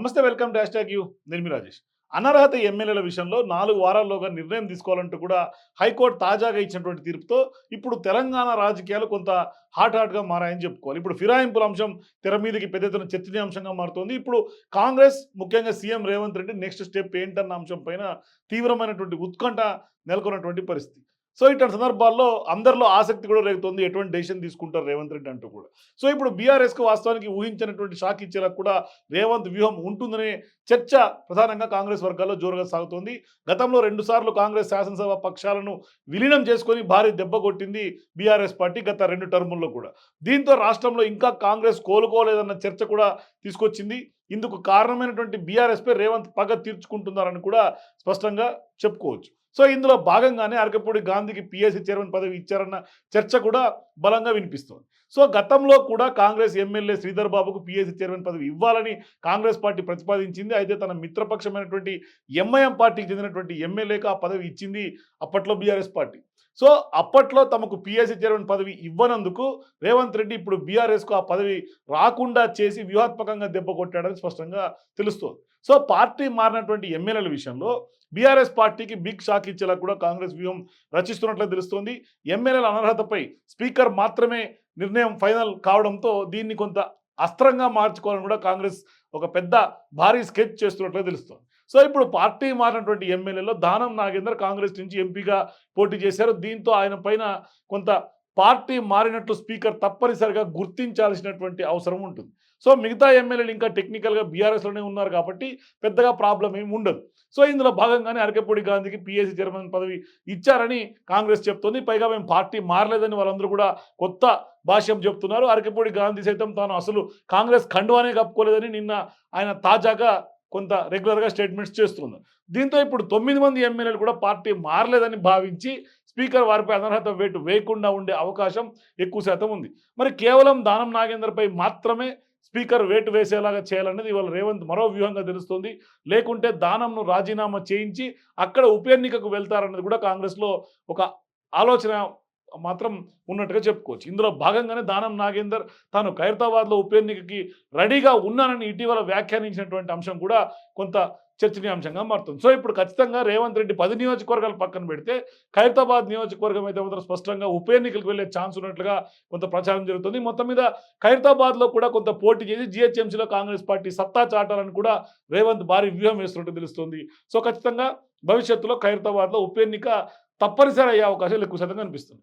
నమస్తే welcome dash ట్యాక్ యూ. నిర్మి రాజేష్. అనర్హత ఎమ్మెల్యేల విషయంలో నాలుగు వారాల్లోగా నిర్ణయం తీసుకోవాలంటూ కూడా హైకోర్టు తాజాగా ఇచ్చినటువంటి తీర్పుతో ఇప్పుడు తెలంగాణ రాజకీయాలు కొంత హాట్ హాట్గా మారాయని చెప్పుకోవాలి. ఇప్పుడు ఫిరాయింపుల అంశం తెర మీదకి పెద్ద ఎత్తున చర్చనీయాంశంగా మారుతోంది. ఇప్పుడు కాంగ్రెస్ ముఖ్యంగా CM Revanth Reddy next step ఏంటన్న అంశం పైన తీవ్రమైనటువంటి ఉత్కంఠ నెలకొన్నటువంటి పరిస్థితి. సో ఇట్లాంటి సందర్భాల్లో అందరిలో ఆసక్తి కూడా రేగుతుంది. ఎటువంటి డెసిషన్ తీసుకుంటారు రేవంత్ రెడ్డి అంటూ కూడా. సో ఇప్పుడు బీఆర్ఎస్కు వాస్తవానికి ఊహించినటువంటి షాక్ ఇచ్చేలా కూడా రేవంత్ వ్యూహం ఉంటుందనే చర్చ ప్రధానంగా కాంగ్రెస్ వర్గాల్లో జోరుగా సాగుతోంది. గతంలో రెండుసార్లు కాంగ్రెస్ శాసనసభ పక్షాలను విలీనం చేసుకొని భారీ దెబ్బ కొట్టింది బీఆర్ఎస్ పార్టీ గత రెండు టర్ముల్లో కూడా. దీంతో రాష్ట్రంలో ఇంకా కాంగ్రెస్ కోలుకోలేదన్న చర్చ కూడా తీసుకొచ్చింది. ఇందుకు కారణమైనటువంటి బీఆర్ఎస్పై రేవంత్ పగ తీర్చుకుంటున్నారని కూడా స్పష్టంగా చెప్పుకోవచ్చు. సో ఇందులో భాగంగానే అరకపూడి గాంధీకి పిఎస్సి చైర్మన్ పదవి ఇచ్చారన్న చర్చ కూడా బలంగా వినిపిస్తోంది. సో గతంలో కూడా కాంగ్రెస్ ఎమ్మెల్యే శ్రీధర్ బాబుకు పిఎస్సి చైర్మన్ పదవి ఇవ్వాలని కాంగ్రెస్ పార్టీ ప్రతిపాదించింది. అయితే తన మిత్రపక్షమైనటువంటి ఎంఐఎం పార్టీకి చెందినటువంటి ఎమ్మెల్యేకు ఆ పదవి ఇచ్చింది అప్పట్లో బీఆర్ఎస్ పార్టీ. సో అప్పట్లో తమకు పిఎస్సి చైర్మన్ పదవి ఇవ్వనందుకు రేవంత్ రెడ్డి ఇప్పుడు బీఆర్ఎస్కు ఆ పదవి రాకుండా చేసి వ్యూహాత్మకంగా దెబ్బ కొట్టాడని స్పష్టంగా తెలుస్తోంది. సో పార్టీ మారినటువంటి ఎమ్మెల్యేల విషయంలో బీఆర్ఎస్ పార్టీకి బిగ్ షాక్ ఇచ్చేలా కూడా కాంగ్రెస్ వ్యూహం రచిస్తున్నట్లు తెలుస్తోంది. ఎమ్మెల్యేల అనర్హతపై స్పీకర్ మాత్రమే నిర్ణయం ఫైనల్ కావడంతో దీన్ని కొంత అస్త్రంగా మార్చుకోవాలని కూడా కాంగ్రెస్ ఒక పెద్ద భారీ స్కెచ్ చేస్తున్నట్లు తెలుస్తోంది. సో ఇప్పుడు పార్టీ మారినటువంటి ఎమ్మెల్యేలో దానం నాగేందర్ కాంగ్రెస్ నుంచి ఎంపీగా పోటీ చేశారు. దీంతో ఆయన పైన కొంత పార్టీ మారినట్లు స్పీకర్ తప్పనిసరిగా గుర్తించాల్సినటువంటి అవసరం ఉంటుంది. సో మిగతా ఎమ్మెల్యేలు ఇంకా టెక్నికల్గా బీఆర్ఎస్లోనే ఉన్నారు కాబట్టి పెద్దగా ప్రాబ్లం ఏమి ఉండదు. సో ఇందులో భాగంగానే అరకపూడి గాంధీకి పిఎస్సీ చైర్మన్ పదవి ఇచ్చారని కాంగ్రెస్ చెప్తోంది. పైగా మేము పార్టీ మారలేదని వాళ్ళందరూ కూడా కొత్త భాష్యం చెప్తున్నారు. అరకపూడి గాంధీ సైతం తాను అసలు కాంగ్రెస్ ఖండువానే కప్పుకోలేదని నిన్న ఆయన తాజాగా కొంత రెగ్యులర్గా స్టేట్మెంట్స్ చేస్తుంది దీంతో ఇప్పుడు తొమ్మిది మంది ఎమ్మెల్యేలు కూడా పార్టీ మారలేదని భావించి స్పీకర్ వారిపై అనర్హత వేటు వేయకుండా ఉండే అవకాశం ఎక్కువ శాతం ఉంది. మరి కేవలం దానం నాగేందర్పై మాత్రమే స్పీకర్ వేటు వేసేలాగా చేయాలనేది ఇవాళ రేవంత్ మరో వ్యూహంగా తెలుస్తుంది. లేకుంటే దానంను రాజీనామా చేయించి అక్కడ ఉప ఎన్నికకు వెళ్తారన్నది కూడా కాంగ్రెస్లో ఒక ఆలోచన మాత్రం ఉన్నట్టుగా చెప్పుకోవచ్చు. ఇందులో భాగంగానే దానం నాగేందర్ తాను ఖైరతాబాద్లో ఉప ఎన్నికకి రెడీగా ఉన్నానని ఇటీవల వ్యాఖ్యానించినటువంటి అంశం కూడా కొంత చర్చనీయాంశంగా మారుతుంది. సో ఇప్పుడు ఖచ్చితంగా రేవంత్ రెడ్డి పది నియోజకవర్గాలు పక్కన పెడితే ఖైరతాబాద్ నియోజకవర్గం అయితే మాత్రం స్పష్టంగా ఉప ఎన్నికలకు వెళ్ళే ఛాన్స్ ఉన్నట్లుగా కొంత ప్రచారం జరుగుతుంది. మొత్తం మీద ఖైరతాబాద్లో కూడా కొంత పోటీ చేసి జిహెచ్ఎంసీలో కాంగ్రెస్ పార్టీ సత్తా చాటాలని కూడా రేవంత్ భారీ వ్యూహం వేస్తున్నట్టు తెలుస్తుంది. సో ఖచ్చితంగా భవిష్యత్తులో ఖైరతాబాద్లో ఉప ఎన్నిక తప్పనిసరి అయ్యే అవకాశాలు ఎక్కువ శాతం కనిపిస్తుంది